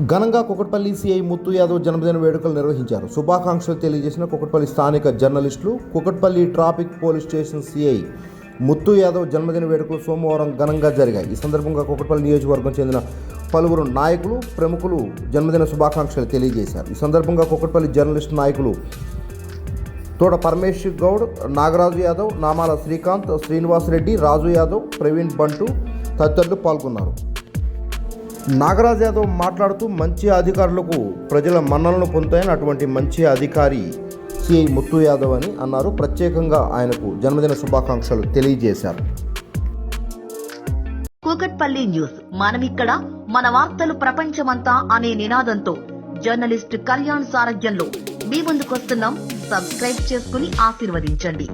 ఘనంగా కుకట్పల్లి సిఐ ముత్తు యాదవ్ జన్మదిన వేడుకలు నిర్వహించారు. శుభాకాంక్షలు తెలియజేసిన కుకట్పల్లి స్థానిక జర్నలిస్టులు Kukatpally traffic police station CI Muthu Yadav జన్మదిన వేడుకలు సోమవారం ఘనంగా జరిగాయి. ఈ సందర్భంగా కుకట్పల్లి నియోజకవర్గం చెందిన పలువురు నాయకులు ప్రముఖులు జన్మదిన శుభాకాంక్షలు తెలియజేశారు. ఈ సందర్భంగా కుకట్పల్లి జర్నలిస్ట్ నాయకులు తోడ పరమేష్ గౌడ్ నాగరాజు యాదవ్ నామాల శ్రీకాంత్ శ్రీనివాసరెడ్డి రాజు యాదవ్ ప్రవీణ్ బంటు తదితరులు పాల్గొన్నారు. నాగరాజ్ యాదవ్ మాట్లాడుతూ మంచి అధికారులకు ప్రజల మన్నలను పొందుతాయని అటువంటి మంచి అధికారి సిఐ ముత్తు యాదవ్ అని అన్నారు. ప్రత్యేకంగా ఆయనకు జన్మదిన శుభాకాంక్షలు తెలియజేశారు. కూకట్పల్లి న్యూస్. మనమిక్కడ మన వార్తలు ప్రపంచమంతా అనే నినాదంతో జర్నలిస్ట్ కళ్యాణ్ సారథ్యంలో మీ ముందుకొస్తున్నాం సబ్స్క్రైబ్ చేసుకుని ఆశీర్వదించండి.